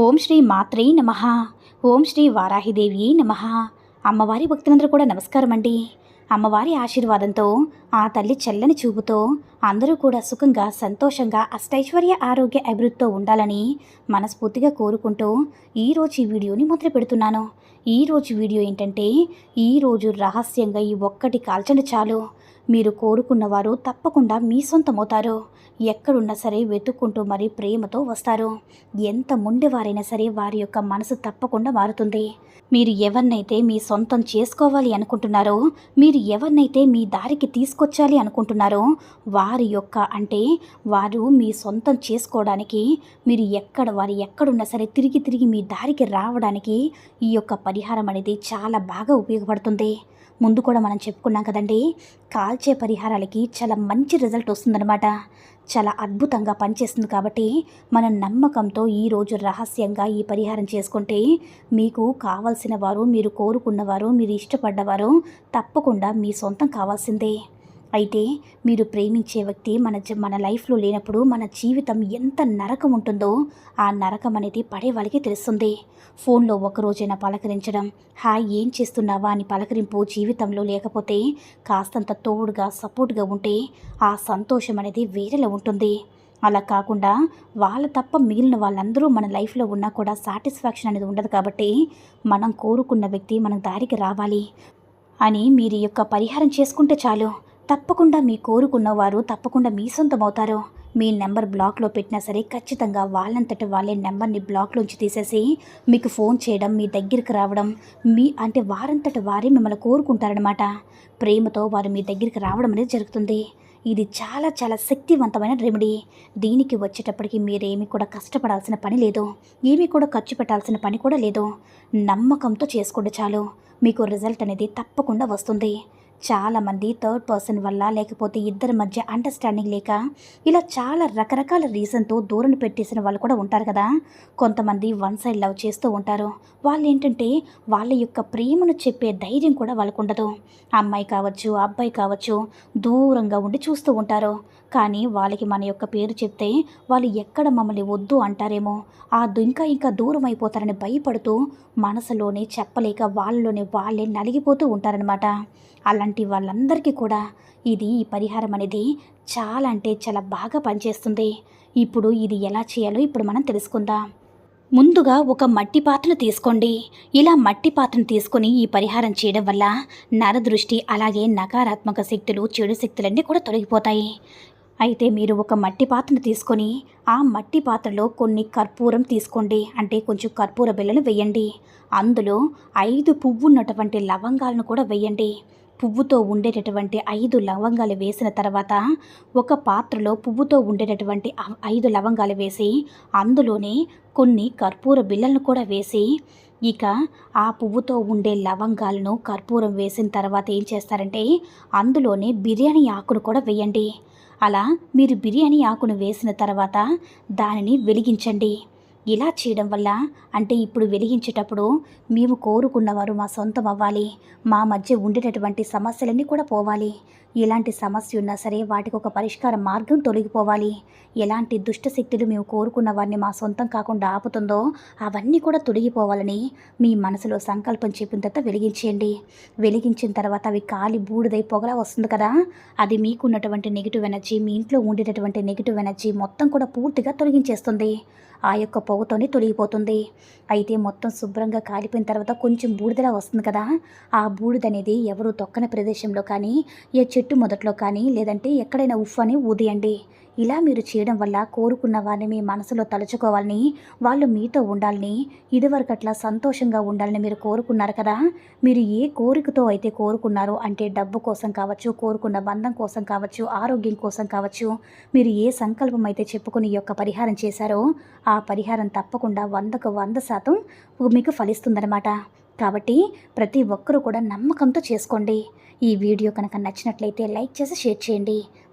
ఓం శ్రీ మాత్రే నమ. ఓం శ్రీ వారాహిదేవి నమ. అమ్మవారి భక్తులందరూ కూడా నమస్కారం అండి. అమ్మవారి ఆశీర్వాదంతో ఆ తల్లి చల్లని చూపుతో అందరూ కూడా సుఖంగా సంతోషంగా అష్టైశ్వర్య ఆరోగ్య అభివృద్ధితో ఉండాలని మనస్ఫూర్తిగా కోరుకుంటూ ఈరోజు ఈ వీడియోని మొదలు పెడుతున్నాను. ఈరోజు వీడియో ఏంటంటే ఈరోజు రహస్యంగా ఈ ఒక్కటి కాల్చండి చాలు. మీరు కోరుకున్నవారు తప్పకుండా మీ సొంతమవుతారు. ఎక్కడున్నా సరే వెతుక్కుంటూ మరీ ప్రేమతో వస్తారు. ఎంత ముండేవారైనా సరే వారి యొక్క మనసు తప్పకుండా మారుతుంది. మీరు ఎవరినైతే మీ సొంతం చేసుకోవాలి అనుకుంటున్నారో మీరు ఎవరినైతే మీ దారికి తీసుకొచ్చాలి అనుకుంటున్నారో వారి యొక్క అంటే వారు మీ సొంతం చేసుకోవడానికి మీరు ఎక్కడ వారు ఎక్కడున్నా సరే తిరిగి తిరిగి మీ దారికి రావడానికి ఈ యొక్క పరిహారం అనేది చాలా బాగా ఉపయోగపడుతుంది. ముందు కూడా మనం చెప్పుకున్నాం కదండి కాల్చే పరిహారాలకి చాలా మంచి రిజల్ట్ వస్తుందన్నమాట. చాలా అద్భుతంగా పనిచేస్తుంది కాబట్టి మన నమ్మకంతో ఈరోజు రహస్యంగా ఈ పరిహారం చేసుకుంటే మీకు కావాల్సిన వారు మీరు కోరుకున్నవారు మీరు ఇష్టపడ్డవారు తప్పకుండా మీ సొంతం కావాల్సిందే. అయితే మీరు ప్రేమించే వ్యక్తి మన జ- మన లైఫ్లో లేనప్పుడు మన జీవితం ఎంత నరకం ఉంటుందో ఆ నరకం అనేది పడే వాళ్ళకి తెలుస్తుంది. ఫోన్లో ఒకరోజైనా పలకరించడం హాయ్ ఏం చేస్తున్నావా? అని పలకరింపు జీవితంలో లేకపోతే కాస్తంత తోడుగా సపోర్ట్గా ఉంటే ఆ సంతోషం అనేది వేరేలా ఉంటుంది. అలా కాకుండా వాళ్ళ తప్ప మిగిలిన వాళ్ళందరూ మన లైఫ్లో ఉన్నా కూడా సాటిస్ఫాక్షన్ అనేది ఉండదు కాబట్టి మనం కోరుకున్న వ్యక్తి మన దారికి రావాలి అని మీరు యొక్క పరిహారం చేసుకుంటే చాలు. తప్పకుండా మీ కోరుకున్న వారు తప్పకుండా మీ సొంతమవుతారు. మీ నెంబర్ బ్లాక్లో పెట్టినా సరే ఖచ్చితంగా వాళ్ళంతట వాళ్ళే నెంబర్ని బ్లాక్లోంచి తీసేసి మీకు ఫోన్ చేయడం మీ దగ్గరికి రావడం మీ అంటే వారంతట వారే మిమ్మల్ని కోరుకుంటారనమాట ప్రేమతో వారు మీ దగ్గరికి రావడం అనేది జరుగుతుంది. ఇది చాలా చాలా శక్తివంతమైన రెమెడీ దీనికి వచ్చేటప్పటికి మీరేమీ కూడా కష్టపడాల్సిన పని లేదు. ఏమీ కూడా ఖర్చు పెట్టాల్సిన పని కూడా లేదు. నమ్మకంతో చేసుకోండి చాలు. మీకు రిజల్ట్ అనేది తప్పకుండా వస్తుంది. చాలామంది థర్డ్ పర్సన్ వల్ల లేకపోతే ఇద్దరి మధ్య అండర్స్టాండింగ్ లేక ఇలా చాలా రకరకాల రీజన్తో దూరం పెట్టేసిన వాళ్ళు కూడా ఉంటారు కదా. కొంతమంది వన్ సైడ్ లవ్ చేస్తూ ఉంటారు. వాళ్ళు ఏంటంటే వాళ్ళ యొక్క ప్రేమను చెప్పే ధైర్యం కూడా వాళ్ళకు ఉండదు. అమ్మాయి కావచ్చు అబ్బాయి కావచ్చు దూరంగా ఉండి చూస్తూ ఉంటారు. కానీ వాళ్ళకి మన యొక్క పేరు చెప్తే వాళ్ళు ఎక్కడ మమ్మల్ని వద్దు అంటారేమో. ఆ దు- ఇంకా ఇంకా దూరం అయిపోతారని భయపడుతూ మనసులోనే చెప్పలేక వాళ్ళలోనే వాళ్ళే నలిగిపోతూ ఉంటారనమాట అలాంటి వాళ్ళందరికీ కూడా ఇది ఈ పరిహారం అనేది చాలా అంటే చాలా బాగా పనిచేస్తుంది. ఇప్పుడు ఇది ఎలా చేయాలో ఇప్పుడు మనం తెలుసుకుందాం. ముందుగా ఒక మట్టి పాత్రను తీసుకోండి. ఇలా మట్టి పాత్రను తీసుకొని ఈ పరిహారం చేయడం వల్ల నరదృష్టి అలాగే నకారాత్మక శక్తులు చెడు శక్తులన్నీ కూడా తొలగిపోతాయి. అయితే మీరు ఒక మట్టి పాత్రను తీసుకొని ఆ మట్టి పాత్రలో కొన్ని కర్పూరం తీసుకోండి. అంటే కొంచెం కర్పూర బిళ్ళను వేయండి. అందులో ఐదు పువ్వు ఉన్నటువంటి లవంగాలను కూడా వేయండి. పువ్వుతో ఉండేటటువంటి ఐదు లవంగాలు వేసిన తర్వాత ఒక పాత్రలో పువ్వుతో ఉండేటటువంటి ఐదు లవంగాలు వేసి అందులోనే కొన్ని కర్పూర బిళ్ళలను కూడా వేసి ఇక ఆ పువ్వుతో ఉండే లవంగాలను కర్పూరం వేసిన తర్వాత ఏం చేస్తారంటే అందులోనే బిర్యానీ ఆకును కూడా వేయండి. అలా మీరు బిర్యానీ ఆకును వేసిన తర్వాత దానిని వెలిగించండి. ఇలా చేయడం వల్ల అంటే ఇప్పుడు వెలిగించేటప్పుడు మేము కోరుకున్నవారు మా సొంతం అవ్వాలి. మా మధ్య ఉండేటటువంటి సమస్యలన్నీ కూడా పోవాలి. ఎలాంటి సమస్య ఉన్నా సరే వాటికి ఒక పరిష్కార మార్గం తొలగిపోవాలి. ఎలాంటి దుష్ట శక్తులు మేము కోరుకున్న వారిని మా సొంతం కాకుండా ఆపుతుందో అవన్నీ కూడా తొలగిపోవాలని మీ మనసులో సంకల్పం చెప్పిన తర్వాత వెలిగించేయండి. వెలిగించిన తర్వాత అవి కాలి బూడిదై పొగలా వస్తుంది కదా అది మీకున్నటువంటి నెగిటివ్ ఎనర్జీ మీ ఇంట్లో ఉండేటటువంటి నెగిటివ్ ఎనర్జీ మొత్తం కూడా పూర్తిగా తొలగించేస్తుంది. ఆ యొక్క పొగతోనే తొలగిపోతుంది. అయితే మొత్తం శుభ్రంగా కాలిపోయిన తర్వాత కొంచెం బూడిదలా వస్తుంది కదా. ఆ బూడిద అనేది ఎవరు తొక్కని ప్రదేశంలో కానీ ఏ చెట్టు మొదట్లో కానీ లేదంటే ఎక్కడైనా ఉఫ్ అని ఊదియండి. ఇలా మీరు చేయడం వల్ల కోరుకున్న వారిని మీ మనసులో తలుచుకోవాలని వాళ్ళు మీతో ఉండాలని ఇదివరకు అట్లా సంతోషంగా ఉండాలని మీరు కోరుకున్నారు కదా? మీరు ఏ కోరికతో అయితే కోరుకున్నారో అంటే డబ్బు కోసం కావచ్చు కోరుకున్న బంధం కోసం కావచ్చు ఆరోగ్యం కోసం కావచ్చు మీరు ఏ సంకల్పం అయితే చెప్పుకుని యొక్క పరిహారం చేశారో ఆ పరిహారం తప్పకుండా వందకు వంద శాతం మీకు ఫలిస్తుందన్నమాట. కాబట్టి ప్రతి ఒక్కరూ కూడా నమ్మకంతో చేసుకోండి. ఈ వీడియో కనుక నచ్చినట్లయితే లైక్ చేసి షేర్ చేయండి.